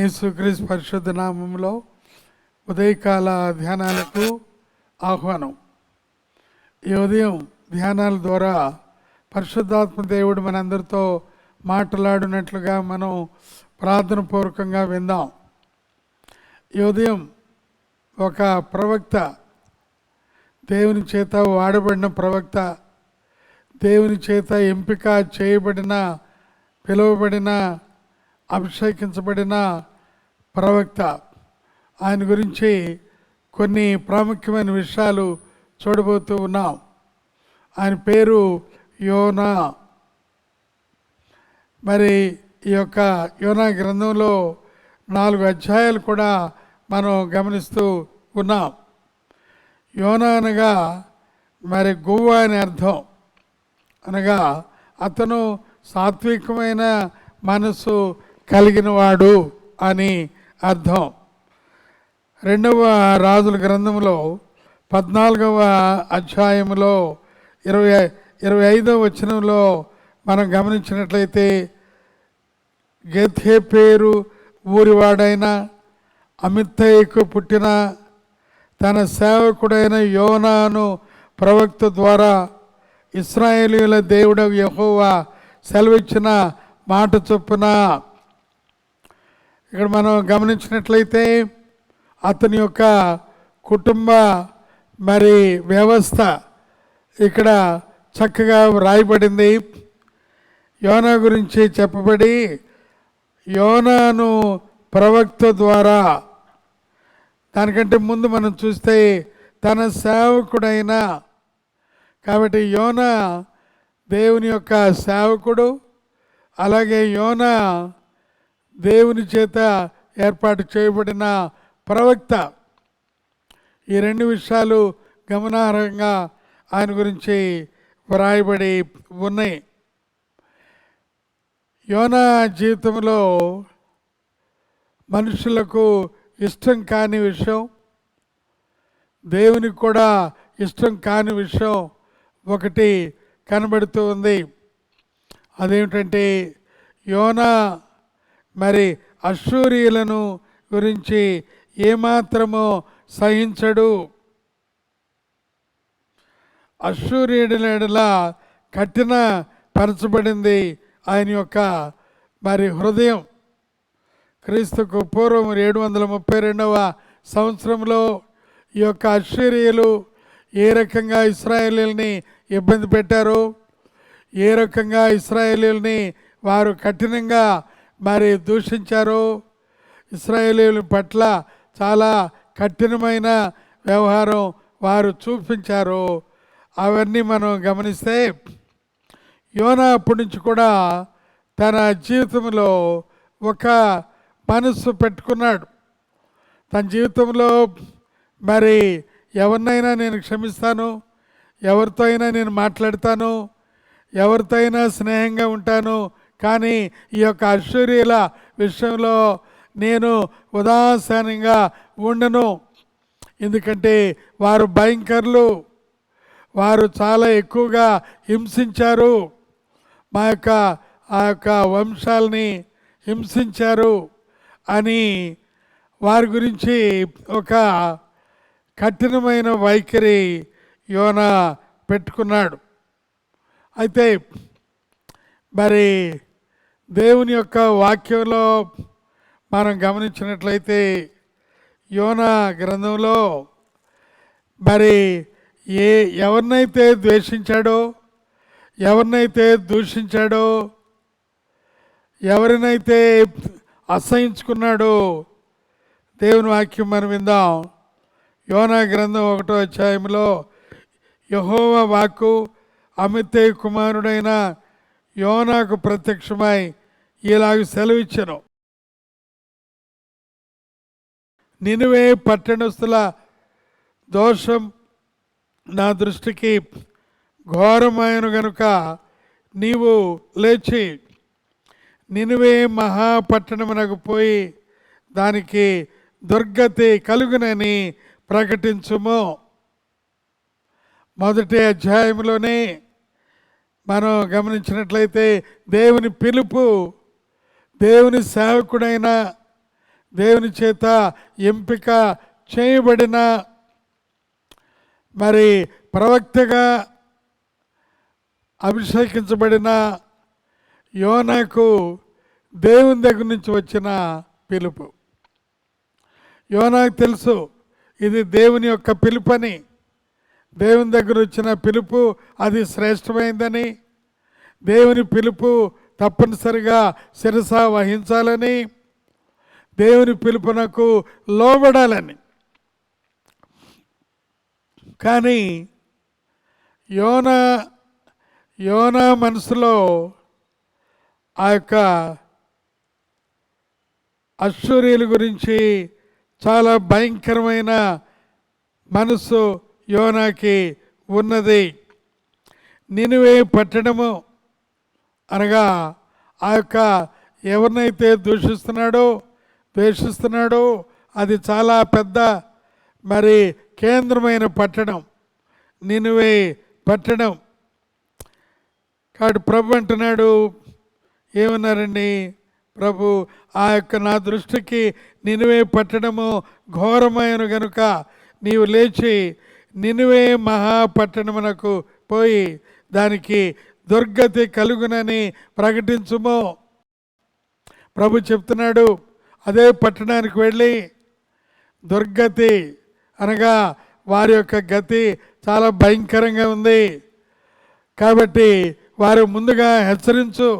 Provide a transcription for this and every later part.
యేసుక్రీస్ పరిశుద్ధ నామంలో ఉదయకాల ధ్యానాలకు ఆహ్వానం. ఈ ఉదయం ధ్యానాల ద్వారా పరిశుద్ధాత్మ దేవుడు మనందరితో మాట్లాడినట్లుగా మనం ప్రార్థన పూర్వకంగా విందాం. ఈ ఉదయం ఒక ప్రవక్త దేవుని చేత వాడబడిన ప్రవక్త దేవుని చేత ఎంపిక చేయబడిన పిలువబడిన అభిషేకించబడిన ప్రవక్త. ఆయన గురించి కొన్ని ప్రాముఖ్యమైన విషయాలు చూడబోతూ ఉన్నాం. ఆయన పేరు యోనా. మరి ఈ యొక్క యోనా గ్రంథంలో నాలుగు అధ్యాయాలు కూడా మనం గమనిస్తూ ఉన్నాం. యోనా అనగా మరి గువ్వ అని అర్థం. అనగా అతను సాత్వికమైన మనసు కలిగినవాడు అని అర్థం. రెండవ రాజుల గ్రంథంలో పద్నాలుగవ అధ్యాయంలో ఇరవై ఇరవై ఐదవ వచనంలో మనం గమనించినట్లయితే గెథే పేరు ఊరివాడైన అమిత్తయ్యకు పుట్టిన తన సేవకుడైన యోనాను ప్రవక్త ద్వారా ఇస్రాయేలీల దేవుడ వ్యహోవ సెలవిచ్చిన మాట చొప్పున ఇక్కడ మనం గమనించినట్లయితే అతని యొక్క కుటుంబ మరి వ్యవస్థ ఇక్కడ చక్కగా వ్రాయబడింది. యోనా గురించి చెప్పబడి యోనాను ప్రవక్త ద్వారా దానికంటే ముందు మనం చూస్తే తన సేవకుడైన కాబట్టి యోన దేవుని యొక్క సేవకుడు అలాగే యోన దేవుని చేత ఏర్పాటు చేయబడిన ప్రవక్త. ఈ రెండు విషయాలు గమనార్హంగా ఆయన గురించి వ్రాయబడి ఉన్నాయి. యోనా జీవితంలో మనుషులకు ఇష్టం కాని విషయం దేవునికి కూడా ఇష్టం కాని విషయం ఒకటి కనబడుతూ ఉంది. అదేమిటంటే యోనా మరి అశ్షూరియులను గురించి ఏమాత్రమో సహించడు. అశ్షూరియుడుల కఠిన పరచబడింది ఆయన యొక్క మరి హృదయం. క్రీస్తుకు పూర్వం ఏడు వందల ముప్పై రెండవ సంవత్సరంలో ఈ యొక్క అశ్చర్యలు ఏ రకంగా ఇస్రాయేలీల్ని ఇబ్బంది పెట్టారు ఏ రకంగా ఇస్రాయేలీల్ని వారు కఠినంగా మరి దూషించారు? ఇస్రాయేలీల పట్ల చాలా కఠినమైన వ్యవహారం వారు చూపించారు? అవన్నీ మనం గమనిస్తే యోనా అప్పటి నుంచి కూడా తన జీవితంలో ఒక మనస్సు పెట్టుకున్నాడు. తన జీవితంలో మరి ఎవరినైనా నేను క్షమిస్తాను ఎవరితో అయినా నేను మాట్లాడతాను ఎవరితో అయినా స్నేహంగా ఉంటాను కానీ ఈ యొక్క ఐశ్వర్యుల విషయంలో నేను ఉదాసీనంగా ఉండను. ఎందుకంటే వారు భయంకరులు. వారు చాలా ఎక్కువగా హింసించారు. మా యొక్క ఆ యొక్క వంశాలని హింసించారు అని వారి గురించి ఒక కఠినమైన వైఖరి యోన పెట్టుకున్నాడు. అయితే మరి దేవుని యొక్క వాక్యంలో మనం గమనించినట్లయితే యోన గ్రంథంలో మరి ఏ ఎవరినైతే ద్వేషించాడో ఎవరినైతే దూషించాడో ఎవరినైతే అసహించుకున్నాడో దేవుని వాక్యం మనం విందాం. యోనా గ్రంథం ఒకటో అధ్యాయంలో యహోవ వాక్కు అమితే కుమారుడైన యోనాకు ప్రత్యక్షమై ఇలాగ సెలవిచ్చను. నినువే పట్టణస్తుల దోషం నా దృష్టికి ఘోరమైన గనుక నీవు లేచి నినువే మహాపట్టణమునకు పోయి దానికి దుర్గతి కలుగునని ప్రకటించుము. మొదటి అధ్యాయంలోనే మనం గమనించినట్లయితే దేవుని పిలుపు దేవుని సేవకుడైన దేవుని చేత ఎంపిక చేయబడిన మరి ప్రవక్తగా అభిషేకించబడిన యోనాకు దేవుని దగ్గర నుంచి వచ్చిన పిలుపు. యోనాకు తెలుసు ఇది దేవుని యొక్క పిలుపని. దేవుని దగ్గర వచ్చిన పిలుపు అది శ్రేష్టమైందని. దేవుని పిలుపు తప్పనిసరిగా శిరస వహించాలని దేవుని పిలుపునకు లోబడాలని. కానీ యోన యోన మనసులో ఆ యొక్క అశ్వర్యుల గురించి చాలా భయంకరమైన మనసు యోనాకి ఉన్నది. నినువే పట్టడము అనగా ఆ యొక్క ఎవరినైతే దూషిస్తున్నాడో ద్వేషిస్తున్నాడో అది చాలా పెద్ద మరి కేంద్రమైన పట్టణం నినువే పట్టణం. కాబట్టి ప్రభు అంటున్నాడు ఏమన్నారండి? ప్రభు ఆ యొక్క నా దృష్టికి నినువే పట్టణము ఘోరమైన గనుక నీవు లేచి నినువే మహాపట్టణమునకు పోయి దానికి దుర్గతి కలుగునని ప్రకటించుము. ప్రభు చెప్తున్నాడు అదే పట్టణానికి వెళ్ళి దుర్గతి అనగా వారి యొక్క గతి చాలా భయంకరంగా ఉంది. కాబట్టి వారు ముందుగా హెచ్చరించు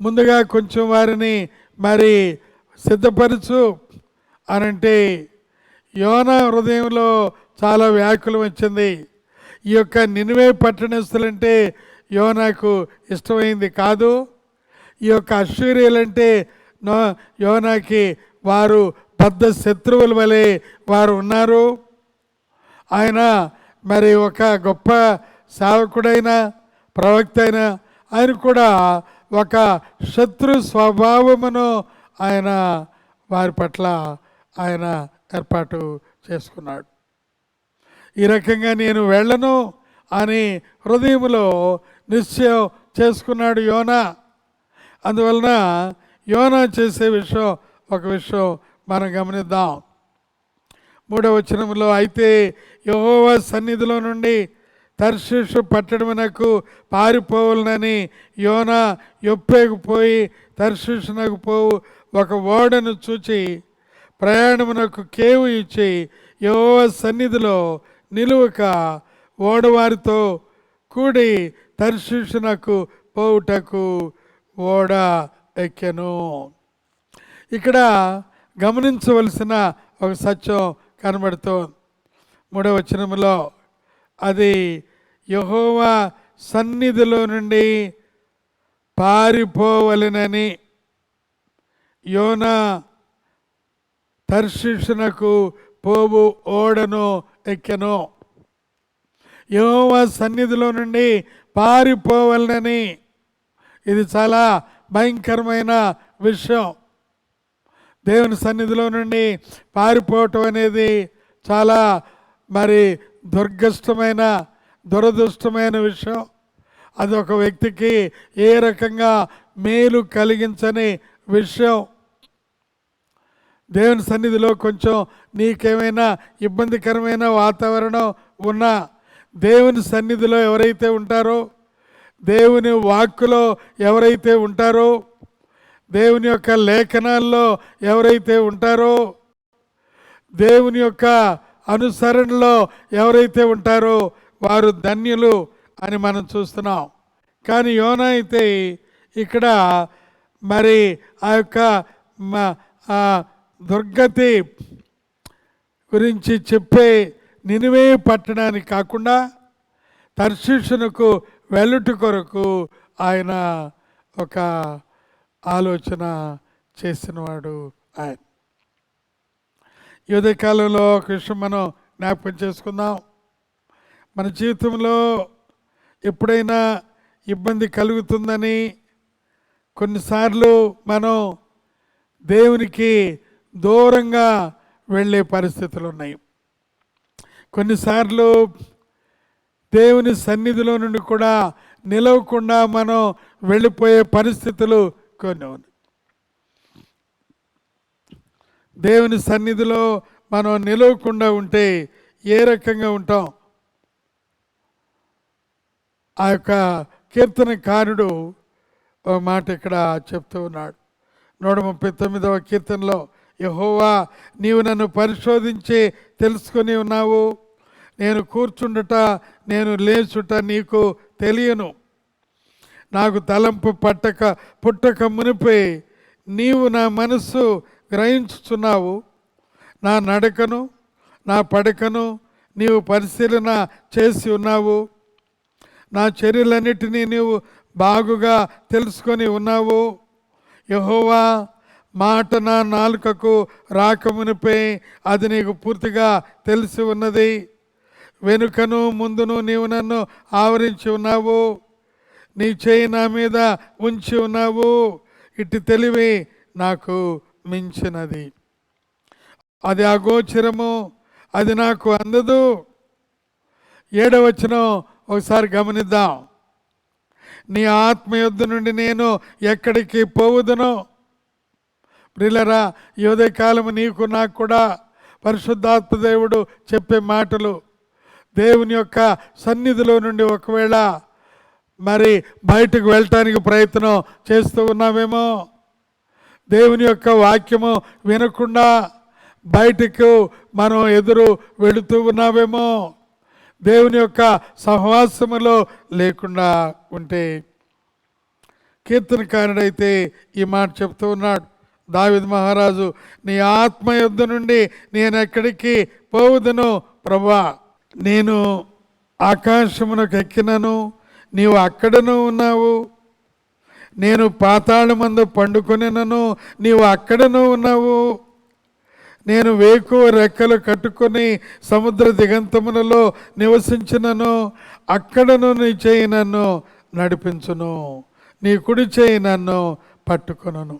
ముందుగా కొంచెం వారిని మరి సిద్ధపరచు అనంటే యోన హృదయంలో చాలా వ్యాకులం వచ్చింది. ఈ యొక్క నినివే పట్టణస్తులంటే యోనాకు ఇష్టమైంది కాదు. ఈ యొక్క అశ్వర్యులంటే నో యోనాకి వారు పెద్ద శత్రువుల వలె వారు ఉన్నారు. ఆయన మరి ఒక గొప్ప సేవకుడైన ప్రవక్త అయిన ఆయన కూడా ఒక శత్రు స్వభావమును ఆయన వారి పట్ల ఆయన ఏర్పాటు చేసుకున్నాడు. ఈ రకంగా నేను వెళ్ళను అని హృదయంలో నిశ్చయం చేసుకున్నాడు యోనా. అందువలన యోనా చేసే విషయం ఒక విషయం మనం గమనిద్దాం. మూడవ వచనంలో అయితే యహోవా సన్నిధిలో నుండి తర్షీషు పట్టడమునకు పారిపోవాలనని యోన యొప్పేకు పోయి పోవు ఒక ఓడను చూచి ప్రయాణమునకు కేవు ఇచ్చి యహోవా సన్నిధిలో నిలువక ఓడవారితో కూడి తర్షీషునకు పోవుటకు ఓడ ఎక్కెను. ఇక్కడ గమనించవలసిన ఒక సత్యం కనబడుతోంది మూడవ వచనములో అది యహోవా సన్నిధిలో నుండి పారిపోవలెనని యోన తర్శిషునకు పోవు ఓడను ఎక్కెను. యహోవా సన్నిధిలో నుండి పారిపోవాలని ఇది చాలా భయంకరమైన విషయం. దేవుని సన్నిధిలో నుండి పారిపోవటం అనేది చాలా మరి దుర్గష్టమైన దురదృష్టమైన విషయం. అది ఒక వ్యక్తికి ఏ రకంగా మేలు కలిగించని విషయం. దేవుని సన్నిధిలో కొంచెం నీకేమైనా ఇబ్బందికరమైన వాతావరణం ఉన్నా దేవుని సన్నిధిలో ఎవరైతే ఉంటారో దేవుని వాక్కులో ఎవరైతే ఉంటారో దేవుని యొక్క లేఖనాల్లో ఎవరైతే ఉంటారో దేవుని యొక్క అనుసరణలో ఎవరైతే ఉంటారో వారు ధన్యులు అని మనం చూస్తున్నాం. కానీ యోన అయితే ఇక్కడ మరి ఆ యొక్క దుర్గతి గురించి చెప్పే నినివే పట్టడానికి కాకుండా తర్శిషునకు వెళ్ళుట కొరకు ఆయన ఒక ఆలోచన చేసినవాడు ఆయన. యువత కాలంలో ఒక విషయం మనం జ్ఞాపకం చేసుకుందాం. మన జీవితంలో ఎప్పుడైనా ఇబ్బంది కలుగుతుందని కొన్నిసార్లు మనం దేవునికి దూరంగా వెళ్ళే పరిస్థితులు ఉన్నాయి. కొన్నిసార్లు దేవుని సన్నిధిలో నుండి కూడా నిలవకుండా మనం వెళ్ళిపోయే పరిస్థితులు కొన్ని ఉన్నాయి. దేవుని సన్నిధిలో మనం నిలవకుండా ఉంటే ఏ రకంగా ఉంటాం? ఆ యొక్క కీర్తనకారుడు ఒక మాట ఇక్కడ చెప్తూ ఉన్నాడు. నూట ముప్పై తొమ్మిదవ కీర్తనలో యహోవా నీవు నన్ను పరిశోధించి తెలుసుకొని ఉన్నావు? నేను కూర్చుండుట నేను లేచుట నీకు తెలియను. నాకు తలంపు పట్టక పుట్టక మునిపోయి నీవు నా మనస్సు గ్రహించుచున్నావు. నా నడకను నా పడకను నీవు పరిశీలన చేసి ఉన్నావు. నా చర్యలన్నిటినీ నీవు బాగుగా తెలుసుకొని ఉన్నావు. యహోవా మాట నా నాలుకకు రాకమునిపై అది నీకు పూర్తిగా తెలిసి ఉన్నది. వెనుకను ముందును నీవు నన్ను ఆవరించి ఉన్నావు. నీ చేయి నా మీద ఉంచి ఉన్నావు. ఇటు తెలివి నాకు మించినది. అది అగోచరము అది నాకు అందదు. ఏడవచనం ఒకసారి గమనిద్దాం. నీ ఆత్మ యుద్ధ నుండి నేను ఎక్కడికి పోవుదును? ప్రిలరా యోదయ కాలము నీకు నాకు కూడా పరిశుద్ధాత్మ దేవుడు చెప్పే మాటలు దేవుని యొక్క సన్నిధిలో నుండి ఒకవేళ మరి బయటకు వెళ్ళటానికి ప్రయత్నం చేస్తూ ఉన్నామేమో? దేవుని యొక్క వాక్యము వినకుండా బయటకు మనం ఎదురు వెళుతూ ఉన్నామేమో? దేవుని యొక్క సహవాసములో లేకుండా ఉంటే కీర్తనకారుడైతే ఈ మాట చెప్తూ ఉన్నాడు. దావిద్ మహారాజు నీ ఆత్మ యుద్ధ నుండి నేను ఎక్కడికి పోవుదును? ప్రభా నేను ఆకాశమునకు ఎక్కినను నీవు అక్కడను ఉన్నావు. నేను పాతాళమందు పండుకొనినను నీవు అక్కడను ఉన్నావు. నేను వేకువ రెక్కలు కట్టుకొని సముద్ర దిగంతములలో నివసించినను అక్కడను నీ చేయి నన్ను నడిపించును నీ కుడి చేయి నన్ను పట్టుకొనను.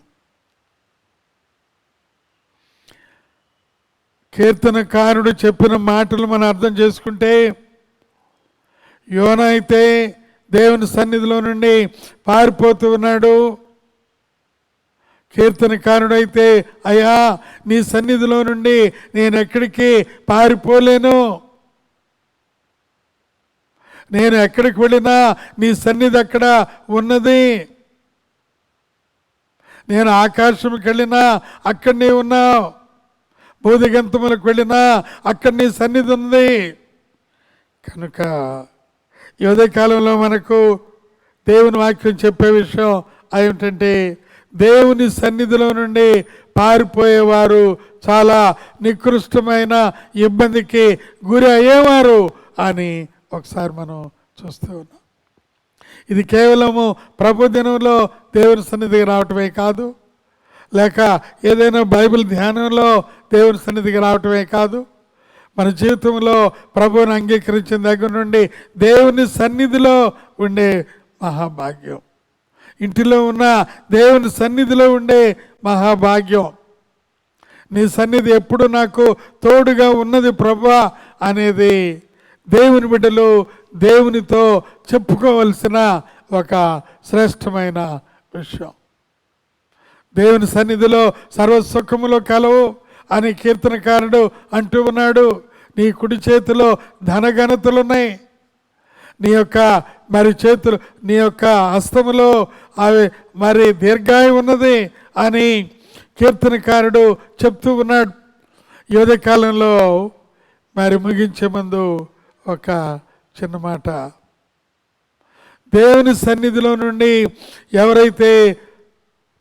కీర్తనకారుడు చెప్పిన మాటలు మనం అర్థం చేసుకుంటే యోన అయితే దేవుని సన్నిధిలో నుండి పారిపోతూ ఉన్నాడు. కీర్తనకారుడైతే అయ్యా నీ సన్నిధిలో నుండి నేను ఎక్కడికి పారిపోలేను. నేను ఎక్కడికి వెళ్ళినా నీ సన్నిధి అక్కడ ఉన్నది. నేను ఆకాశంకి వెళ్ళినా అక్కడనే ఉన్నావు. బోధిగంతములకు వెళ్ళినా అక్కడ నీ సన్నిధి ఉంది. కనుక యువదే కాలంలో మనకు దేవుని వాక్యం చెప్పే విషయం ఏమిటంటే దేవుని సన్నిధిలో నుండి పారిపోయేవారు చాలా నికృష్టమైన ఇబ్బందికి గురి అయ్యేవారు అని ఒకసారి మనం చూస్తూ ఉన్నాం. ఇది కేవలము ప్రభు దినంలో దేవుని సన్నిధికి రావటమే కాదు లేక ఏదైనా బైబిల్ ధ్యానంలో దేవుని సన్నిధికి రావటమే కాదు. మన జీవితంలో ప్రభువుని అంగీకరించిన దగ్గర నుండి దేవుని సన్నిధిలో ఉండే మహాభాగ్యం. ఇంటిలో ఉన్న దేవుని సన్నిధిలో ఉండే మహాభాగ్యం. నీ సన్నిధి ఎప్పుడు నాకు తోడుగా ఉన్నది ప్రభా అనేది దేవుని బిడ్డలు దేవునితో చెప్పుకోవలసిన ఒక శ్రేష్టమైన విషయం. దేవుని సన్నిధిలో సర్వసుఖములో కలవు అని కీర్తనకారుడు అంటూ ఉన్నాడు. నీ కుడి చేతిలో ధనఘనతలున్నాయి. నీ యొక్క మరి చేతులు నీ యొక్క హస్తములో అవి మరి దీర్ఘాయు ఉన్నది అని కీర్తనకారుడు చెప్తూ ఉన్నాడు. యువత కాలంలో మరి ముగించే ముందు ఒక చిన్న మాట. దేవుని సన్నిధిలో నుండి ఎవరైతే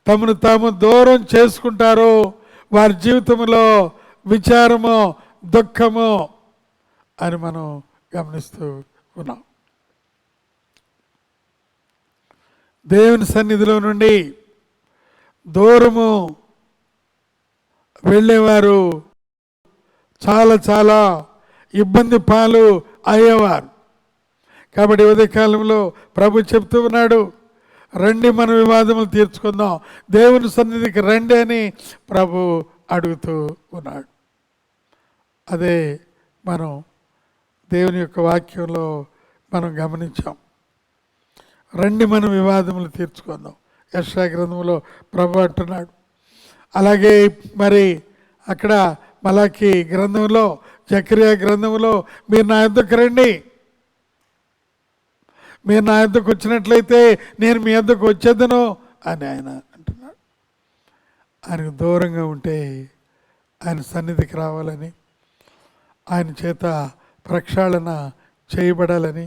తమను తాము దూరం చేసుకుంటారో. వారి జీవితంలో విచారము దుఃఖము అని మనం గమనిస్తూ ఉన్నాం. దేవుని సన్నిధిలో నుండి దూరము వెళ్ళేవారు చాలా చాలా ఇబ్బంది పాలు అయ్యేవారు. కాబట్టి ఉదయకాలంలో ప్రభు చెప్తూ ఉన్నాడు రండి మన వివాదములు తీర్చుకుందాం. దేవుని సన్నిధికి రండి అని ప్రభు అడుగుతూ ఉన్నాడు. అదే మనం దేవుని యొక్క వాక్యంలో మనం గమనించాం. రండి మనం వివాదములు తీర్చుకుందాం. యశా గ్రంథంలో ప్రభు అంటున్నాడు. అలాగే మరి అక్కడ మలాకి గ్రంథంలో చక్రియా గ్రంథంలో మీరు నా ఎందుకు రండి? మీరు నా యొద్దకు వచ్చినట్లయితే నేను మీ యొద్దకు వచ్చేదను అని ఆయన అంటున్నాడు. ఆయనకు దూరంగా ఉంటే ఆయన సన్నిధికి రావాలని ఆయన చేత ప్రక్షాళన చేయబడాలని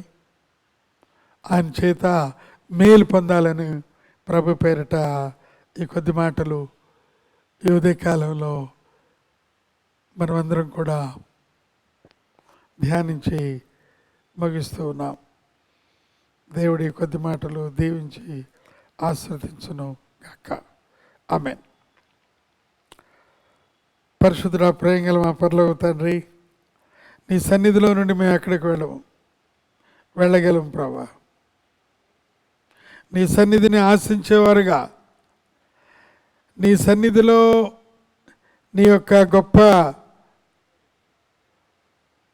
ఆయన చేత మేలు పొందాలని ప్రభు పేరిట ఈ కొద్ది మాటలు ఈ ఉదయకాలంలో మనమందరం కూడా ధ్యానించి ముగిస్తూ ఉన్నాం. దేవుడి కొద్ది మాటలు దీవించి ఆస్వాదించును గాక. ఆమె పరిశుద్ధుడ ప్రేంగల మా పరలోక తండ్రి నీ సన్నిధిలో నుండి మేము ఎక్కడికి వెళ్ళము. వెళ్ళగలం ప్రభా. నీ సన్నిధిని ఆశించేవారుగా. నీ సన్నిధిలో నీ యొక్క గొప్ప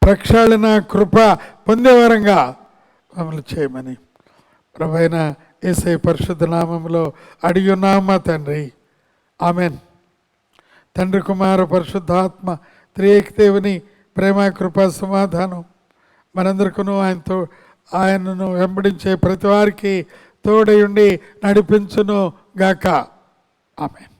ప్రక్షాళన కృప పొందేవారంగా. మమ్మల్ని చేయమని ప్రభైన ఏసై పరిశుద్ధ నామంలో అడిగి ఉన్నామా తండ్రి. ఆమెన్. తండ్రి కుమార పరిశుద్ధాత్మ త్రియేక దేవుని ప్రేమ కృప సమాధానం మనందరికను ఆయనతో ఆయనను వెంబడించే ప్రతి వారికి నడిపించును గాక. ఆమెన్.